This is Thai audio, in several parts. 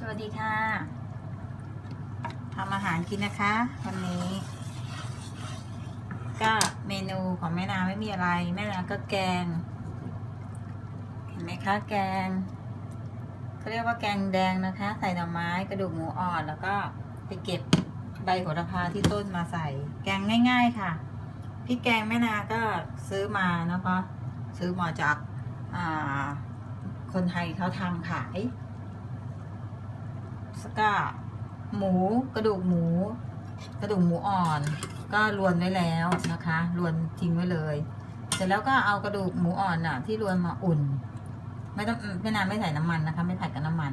สวัสดีค่ะทำอาหารกินนะคะ วันนี้ ก็เมนูของแม่นาไม่มีอะไร แม่นาก็แกง เห็นไหมคะแกงเขาเรียกว่าแกงแดงนะคะ ใส่หน่อไม้กระดูกหมูอ่อนแล้วก็ไปเก็บใบโหระพาที่ต้นมาใส่ แกงง่าย ๆค่ะพริกแกงแม่นาก็ซื้อมานะคะ ซื้อมาจากคนไทยเขาทำขาย สก้าหมูกระดูกหมู กระดูกหมูอ่อน ก็รวนไว้แล้วนะคะรวนทิ้งไว้เลย เสร็จแล้วก็เอากระดูกหมูอ่อนน่ะ ที่รวนมาอุ่น ไม่ต้องไม่นานไม่ใส่น้ำมันนะคะ ไม่ผัดกับน้ำมัน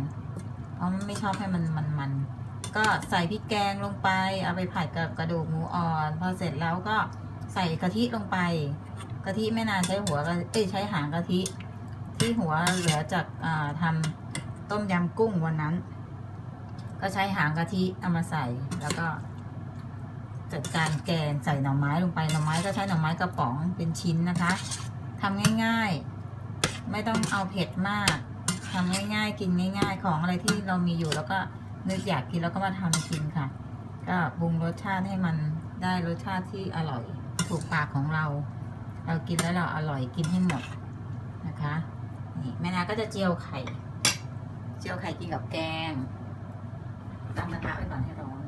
เพราะไม่ชอบให้มันมันมันก็ใส่พริกแกงลงไป เอาไปผัดกับกระดูกหมูอ่อนพอเสร็จแล้วก็ใส่กะทิลงไปกะทิแม่นานใช้หัวกะเอ้ยใช้หางกะทิ ที่หัวเหลือจากอ่าทำต้มยำกุ้งวันนั้น ก็ใช้หางกะทิเอามาใส่แล้วก็จัดการแกงใส่หน่อไม้ลงไปหน่อไม้ก็ใช้หน่อไม้กระป๋องเป็นชิ้นนะคะทำง่ายๆ ไม่ต้องเอาเผ็ดมากทำง่ายๆ กินง่าย ๆ ของอะไรที่เรามีอยู่แล้วก็นึกอยากกินแล้วก็มาทำกินค่ะ ก็ปรุงรสชาติให้มันได้รสชาติที่อร่อยถูกปากของเรา เรากินแล้วเราอร่อยกินให้หมดนะคะนี่แม่นาก็จะเจียวไข่ เจียวไข่กินกับแกง ตั้งกระทะไว้ก่อนให้ร้อน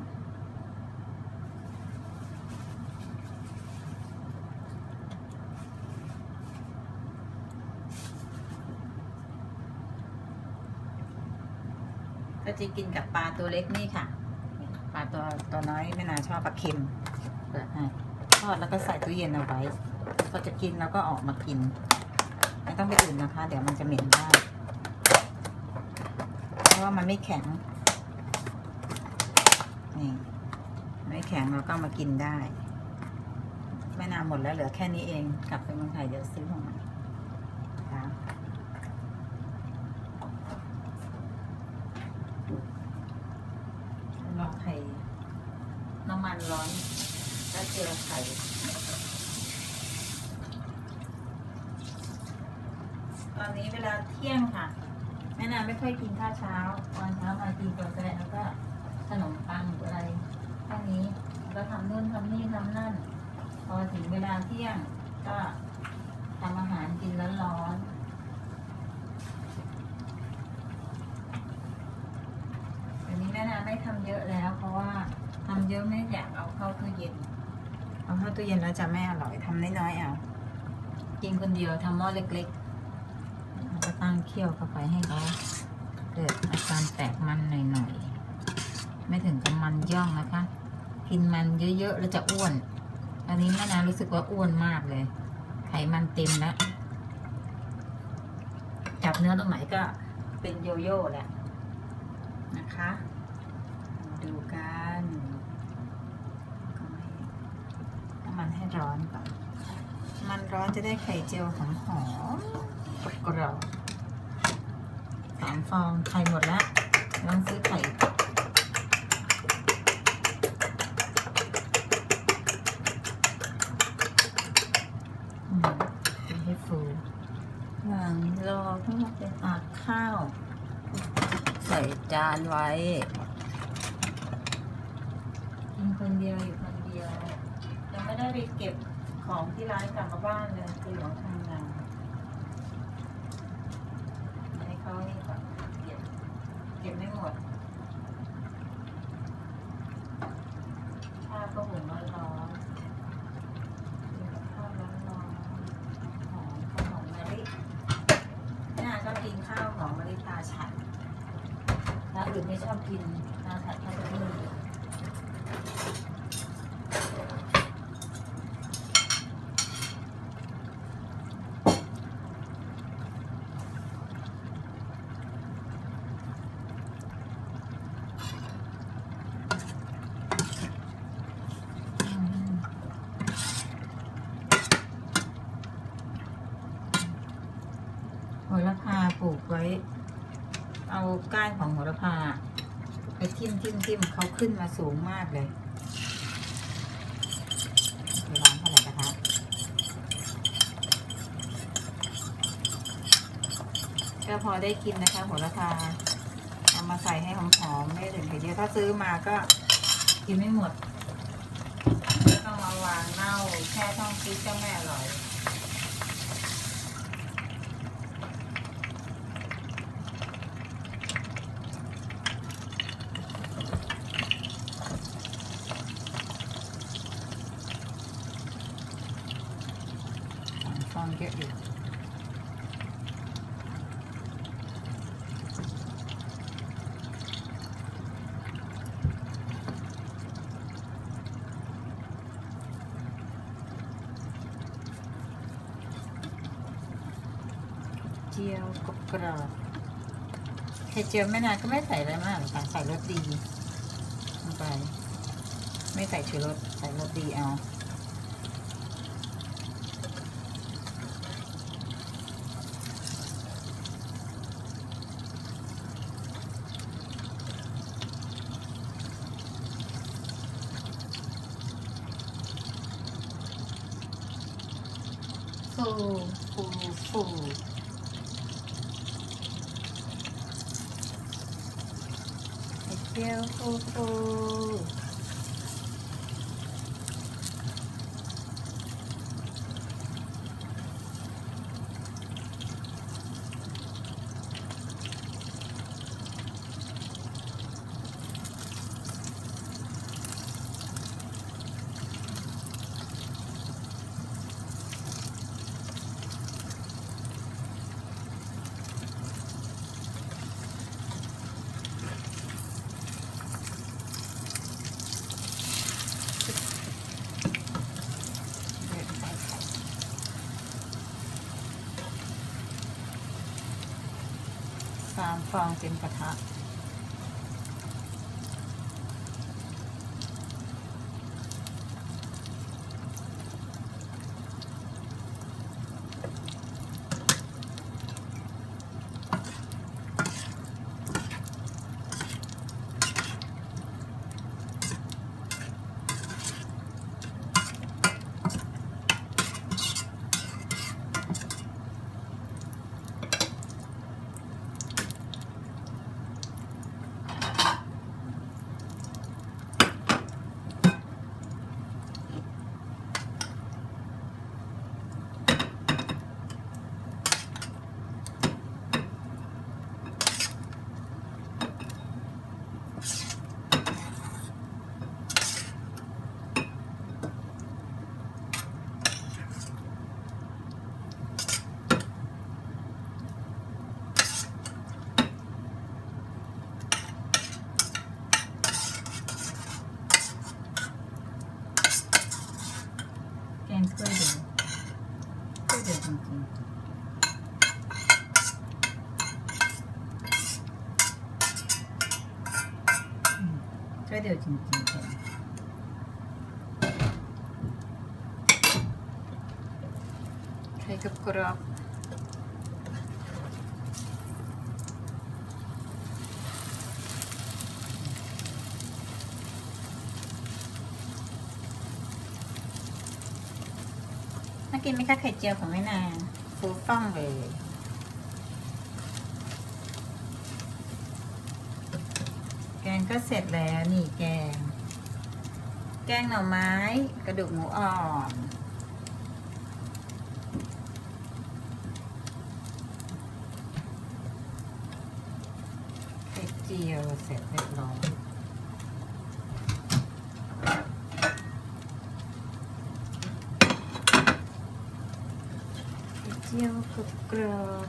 ก็จะกินกับปลาตัวเล็กนี่ค่ะ ปลาตัวตัวน้อยไม่นาชอบปลาเค็มเปิดให้ทอดแล้วก็ใส่ตู้เย็นเอาไว้พอจะกินแล้วก็ออกมากิน ไม่ต้องไปอุ่นนะคะ เดี๋ยวมันจะเหม็นได้ เพราะว่ามันไม่แข็ง นี่ไม่ แข็งเราก็มากินได้ไม่นานหมดแล้วเหลือแค่นี้เอง กลับไปเมืองไทยเดี๋ยวซื้อมาใหม่ค่ะรอไข่น้ำมันร้อนแล้วเจียวไข่ตอนนี้เวลาเที่ยงค่ะ แม่นาไม่ค่อยกินข้าวเช้า ตอนเช้ามากินกาแฟแล้วก็ขนมปังอะไร แค่นี้ก็ทำนู่นทำนี่ทำนั่น พอถึงเวลาเที่ยงก็ทำอาหารกินร้อนๆอันนี้แม่นาไม่ทำเยอะแล้ว เพราะว่าทำเยอะไม่อยากเอาเข้าตู้เย็น เอาเข้าตู้เย็นแล้วจะไม่อร่อยทำน้อยๆเอา กินคนเดียวทำหม้อเล็กๆแล้วก็ตั้งเคี่ยวเข้าไปให้เขาเกิดอาการแตกมันหน่อยๆ ไม่ถึงกับมันย่องนะคะ กินมันเยอะๆแล้วจะอ้วน อันนี้แม่นารู้สึกว่าอ้วนมากเลย ไขมันเต็มแล้ว จับเนื้อตรงไหนก็เป็นโยโย่แหละนะคะ ดูกันน้ำมันให้ร้อนก่อน มันร้อนจะได้ไข่เจียวหอมหอมๆกรอบๆสามฟองไข่หมดแล้วลองซื้อไข่อืมกินให้ฟูหลังรอเพื่อเป็นอักข้าว ใส่จานไว้กินคนเดียวอยู่คนเดียวยังไม่ได้ไปเก็บของที่ร้านกลับมาบ้านเลยคือหลวงทำงานให้เขานี่ก่อนเก็บ เก็บไม่หมดข้าวก็หุงร้อนๆกินกับข้าวร้อนๆหอมข้าวหอมมะลิน่าชอบกินข้าวหอมมะลิตาฉัดถ้า อื่นไม่ชอบกินตาฉัดเขาจะไม่มี โหระพาปลูกไว้ เอาก้านของโหระพา ไปทิ่มทิ่มทิ่มเขาขึ้นมาสูงมากเลยเวลาเท่าไหร่นะคะก็พอได้กินนะคะโหระพาเอามาใส่ให้หอมๆไม่ถึงไข่เจียวถ้าซื้อมาก็กินไม่หมดต้องมาวางเน่าแค่ช่องฟิตก็ไม่อร่อย สองฟองเยอะอยู่เจียวกรอบกรอบไข่เจียวไม่นานก็ไม่ใส่อะไรมากหรอกค่ะใส่รสดีลงไป ไม่ใส่ชูรสใส่รสดีเอาฟูฟูฟู ไข่เจียวฟูฟูเด็ดใส่ไข่ สามฟองเต็มกระทะ แกงถ้วยเดียวถ้วยเดียวจริงๆอืม ถ้วยเดียวจริงๆแกงไข่กับกรอบน่ากินไหมคะไข่เจียวของแม่นาฟูฟ่องเลย แก งก็เสร็จแล้วนี่แกง แกงหน่อไม้กระดูกหมูอ่อนเจียวเสร็จเรียบร้อยเจียวกรุบกรอบ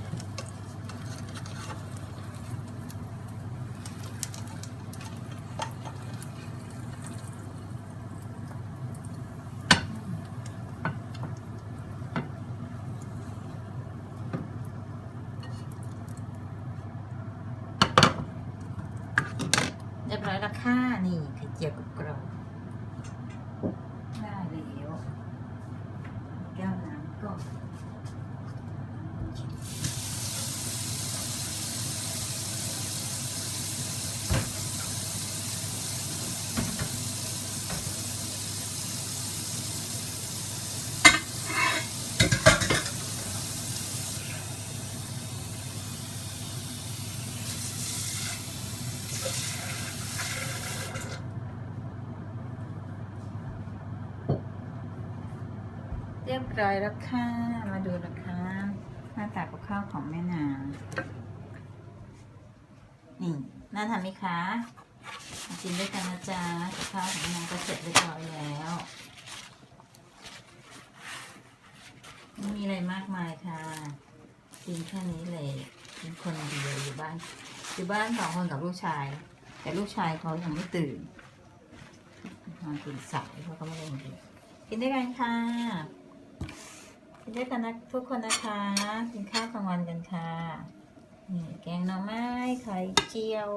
เรียบร้อยแล้วค่ะนี่ไข่เจียวกรุบกรอบได้แล้วแก้วน้ำก่อน ร้อยแล้วค่ะ มาดูนะคะหน้าตากับข้าวของแม่นานี่น่าทานไหมคะกินด้วยกันนะจ๊ะกับข้าวของแม่นาก็เสร็จเรียบร้อยแล้วไม่มีอะไรมากมายค่ะกินแค่นี้เลยกินคนเดียวอยู่บ้านอยู่บ้านสองคนกับลูกชาย แต่ลูกชายเขายังไม่ตื่นนอนตื่นสายเพราะเขาไม่ได้กินกินด้วยกันค่ะ กินด้วยกันนะทุกคนนะคะ กินข้าวกลางวันกันค่ะ นี่แกงหน่อไม้ไข่เจียว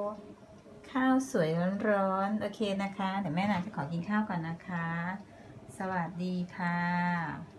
ข้าวสวยร้อนๆโอเคนะคะ เดี๋ยวแม่นาจะขอกินข้าวก่อนนะคะ สวัสดีค่ะ